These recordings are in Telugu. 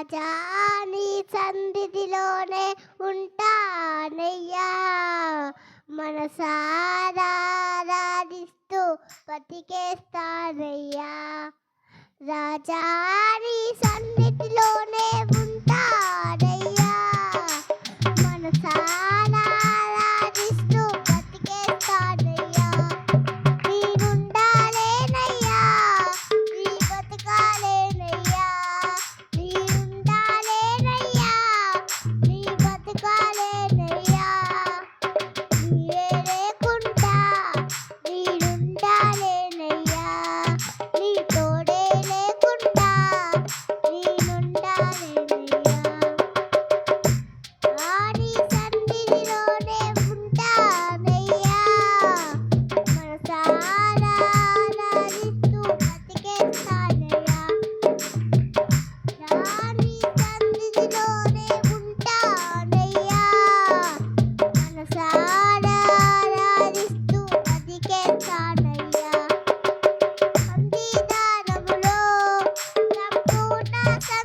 రాజా నీ సన్నిధిలోనే ఉంటానయ్యా మనసారాధిస్తూ బతికేస్తానయ్యా. రాజా Tata.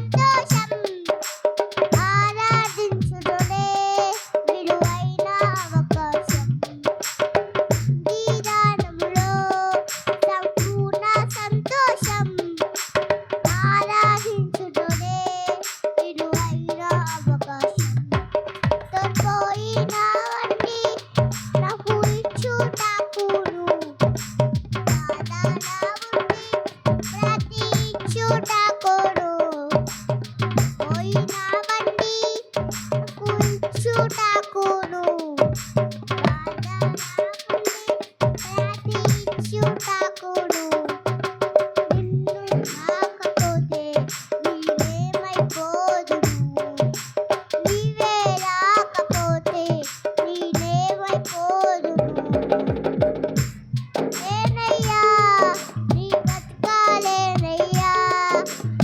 Yep.